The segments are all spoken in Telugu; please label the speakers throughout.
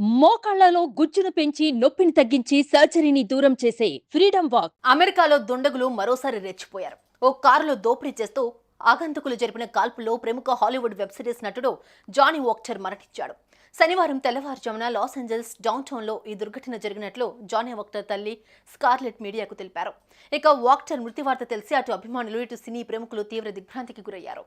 Speaker 1: మోకాళ్ళలో గుజ్జును పెంచి నొప్పిని తగ్గించి సర్జరీని దూరం చేసే ఫ్రీడమ్ వాక్.
Speaker 2: అమెరికాలో దుండగులు మరోసారి రెచ్చిపోయారు. ఓ కారులో దోపిడీ చేస్తూ ఆగంతకులు జరిపిన కాల్పుల్లో ప్రముఖ హాలీవుడ్ వెబ్ సిరీస్ నటుడు జానీ వాక్టర్ మరణించాడు. శనివారం తెల్లవారుజామున లాస్ ఏంజల్స్ డౌన్ టౌన్లో ఈ దుర్ఘటన జరిగినట్లు జానీ వాక్టర్ తల్లి స్కార్లెట్ మీడియాకు తెలిపారు. ఇక వాక్టర్ మృతి వార్త తెలిసి అటు అభిమానులు ఇటు సినీ ప్రముఖులు తీవ్ర దిగ్భ్రాంతికి గురయ్యారు.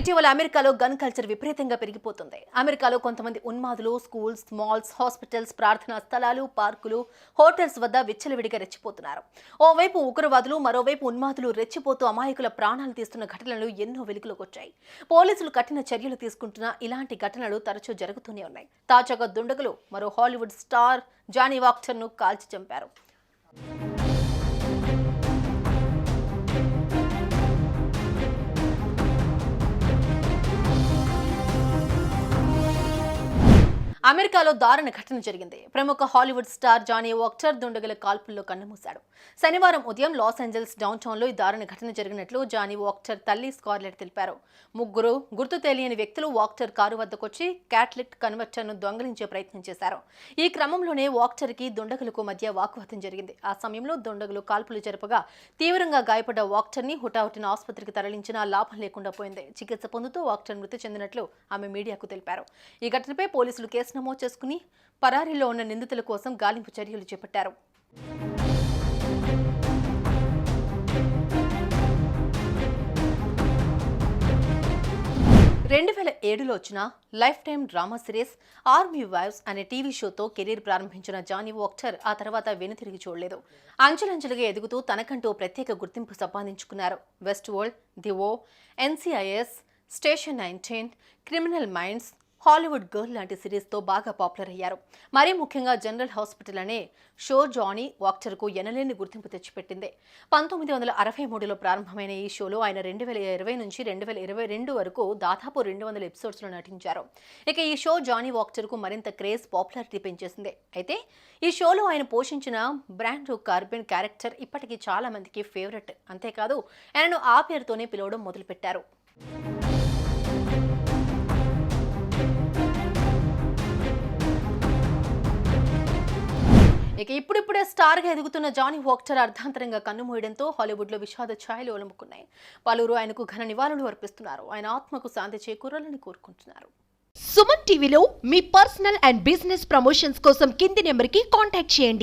Speaker 2: ఇటీవల అమెరికాలో గన్ కల్చర్ విపరీతంగా పెరిగిపోతుంది. అమెరికాలో కొంతమంది ఉన్మాదులు స్కూల్స్ మాల్స్ హాస్పిటల్స్ ప్రార్థనా స్థలాలు పార్కులు హోటల్స్ వద్ద విచ్చలవిడిగా రెచ్చిపోతున్నారు. ఓవైపు ఉగ్రవాదులు మరోవైపు ఉన్మాదులు రెచ్చిపోతూ అమాయకుల ప్రాణాలు తీస్తున్న ఘటనలు ఎన్నో వెలుగులోకి వచ్చాయి. పోలీసులు కఠిన చర్యలు తీసుకుంటున్న ఇలాంటి ఘటనలు తరచూ జరుగుతూనే ఉన్నాయి. తాజాగా దుండగులు మరో హాలీవుడ్ స్టార్ జానీ వాక్టర్ను కాల్చి చంపారు. అమెరికాలో దారుణ ఘటన జరిగింది. ప్రముఖ హాలీవుడ్ స్టార్ జానీ వాక్టర్ దుండగుల కాల్పుల్లో కన్నుమూశాడు. శనివారం ఉదయం లాస్ ఏంజల్స్ డౌన్ టౌన్లో ఈ దారుణ ఘటన జరిగినట్లు జానీ వాక్టర్ తల్లి స్కార్లెట్ తెలిపారు. ముగ్గురు గుర్తు తెలియని వ్యక్తులు వాక్టర్ కారు వద్దకొచ్చి క్యాట్లిక్ కన్వర్టర్ను దొంగలించే ప్రయత్నం చేశారు. ఈ క్రమంలోనే వాక్టర్కి దుండగులకు మధ్య వాకువాదం జరిగింది. ఆ సమయంలో దుండగులు కాల్పులు జరపగా తీవ్రంగా గాయపడ్డ వాక్టర్ని హుటాహుటిన ఆసుపత్రికి తరలించినా లాభం లేకుండా పోయింది. చికిత్స పొందుతూ వాక్టర్ మృతి చెందినట్లు ఆమె మీడియాకు తెలిపారు. ఈ ఘటనపై పోలీసులు కేసు నమోదు చేసుకుని పరారీలో ఉన్న నిందితుల కోసం గాలింపు చర్యలు చేపట్టారు. రెండు వేల ఏడులో వచ్చిన life time drama series army wives అనే టీవీ షోతో కెరీర్ ప్రారంభించిన జానీ వాక్టర్ ఆ తర్వాత వెనుతిరిగి చూడలేదు. అంచెలంచెలుగా ఎదుగుతూ తనకంటూ ప్రత్యేక గుర్తింపు సంపాదించుకున్నారు. Westworld the O NCIS Station Nineteen Criminal Minds Hollywood Girl లాంటి సిరీస్తో బాగా పాపులర్ అయ్యారు. మరీ ముఖ్యంగా జనరల్ హాస్పిటల్ అనే షో జానీ వాక్టర్కు ఎనలేని గుర్తింపు తెచ్చిపెట్టింది. పంతొమ్మిది వందల అరవై మూడులో ప్రారంభమైన ఈ షోలో ఆయన రెండు వేల ఇరవై నుంచి రెండు వేల ఇరవై రెండు వరకు దాదాపు రెండు వందల ఎపిసోడ్స్లో నటించారు. ఇక ఈ షో జానీ వాక్టర్కు మరింత క్రేజ్ పాపులారిటీ పెంచేసింది. అయితే ఈ షోలో ఆయన పోషించిన బ్రాండ్ కార్బిన్ క్యారెక్టర్ ఇప్పటికీ చాలా మందికి ఫేవరెట్. అంతేకాదు ఆయనను ఆ పేరుతోనే పిలవడం మొదలుపెట్టారు. ఇక ఇప్పుడిప్పుడే స్టార్గా ఎదుగుతున్న జానీ వాక్టర్ అర్ధాంతరంగా కన్నుమూయడంతో హాలీవుడ్లో విషాద ఛాయలు ఒలముకున్నాయి. పలువురు ఆయనకు ఘన నివాళులు అర్పిస్తున్నారు. ఆయన ఆత్మకు శాంతి చేకూరాలని కోరుకుంటున్నారు.
Speaker 3: సుమన్ టీవీలో మీ పర్సనల్ అండ్ బిజినెస్ ప్రమోషన్స్ కోసం కింది నెంబర్కి కాంటాక్ట్ చేయండి.